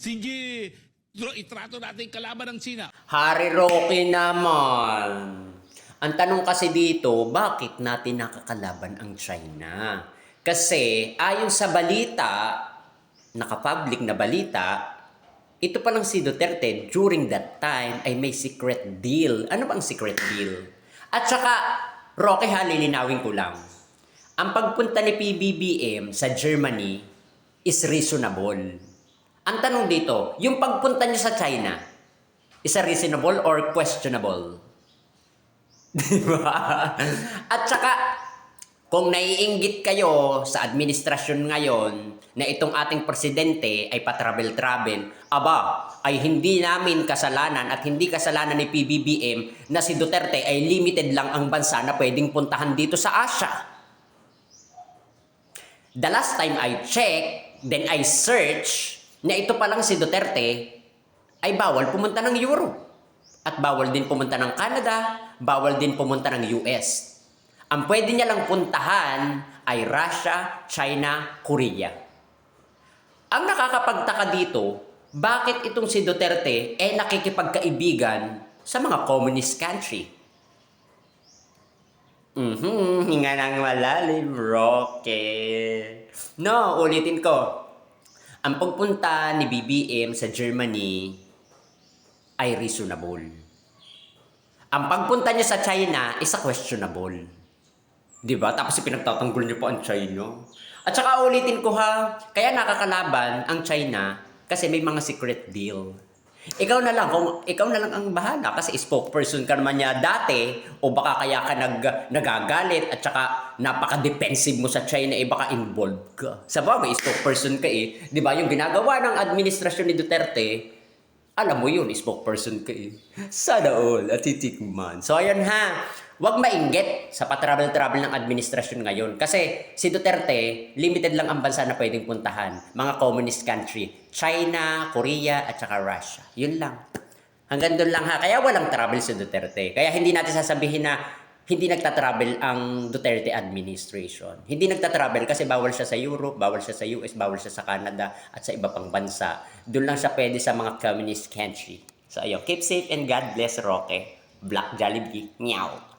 Sige, itrato natin kalaban ng China. Hari Rocky naman. Ang tanong kasi dito, bakit natin nakakalaban ang China? Kasi ayon sa balita, naka-public na balita, ito palang si Duterte during that time ay may secret deal. Ano bang secret deal? At saka, Roque ha, lilinawin ko lang. Ang pagpunta ni PBBM sa Germany is reasonable. Ang tanong dito, yung pagpunta niya sa China, is a reasonable or questionable? Diba? At saka, kung naiinggit kayo sa administrasyon ngayon na itong ating presidente ay pa-travel-travel, aba, ay hindi namin kasalanan at hindi kasalanan ni PBBM na si Duterte ay limited lang ang bansa na pwedeng puntahan dito sa Asia. The last time I checked, then I search na ito pa lang si Duterte ay bawal pumunta ng Europe. At bawal din pumunta ng Canada, bawal din pumunta ng US. Ang pwede niya lang puntahan ay Russia, China, Korea. Ang nakakapagtaka dito, bakit itong si Duterte eh nakikipagkaibigan sa mga communist country? Mhm, hinga ng malalim, Rocket. No, ulitin ko. Ang pagpunta ni BBM sa Germany ay reasonable. Ang pagpunta niya sa China is a questionable. Di ba? Tapos pinagtatanggol niyo pa ang China. At saka ulitin ko ha, kaya nakakalaban ang China kasi may mga secret deal. Ikaw na lang, kung ikaw na lang ang bahala kasi spokesperson ka naman niya dati o baka kaya ka nag, nagagalit at saka napaka-defensive mo sa China eh baka involved ka. Sa bagay, spokesperson ka eh. Di ba? Yung ginagawa ng administrasyon ni Duterte, alam mo yun, spokesperson ka eh. Sana all, at titikman. So ayan ha, wag mainggit sa patravel-travel ng administrasyon ngayon. Kasi si Duterte, limited lang ang bansa na pwedeng puntahan. Mga communist country. China, Korea, at saka Russia. Yun lang. Hanggang doon lang ha. Kaya walang travel si Duterte. Kaya hindi natin sasabihin na hindi nagta-travel ang Duterte administration. Hindi nagta-travel kasi bawal siya sa Europe, bawal siya sa US, bawal siya sa Canada at sa iba pang bansa. Doon lang siya pwede sa mga communist country. So ayun, keep safe and God bless Roque. Black Jollibee. Meow.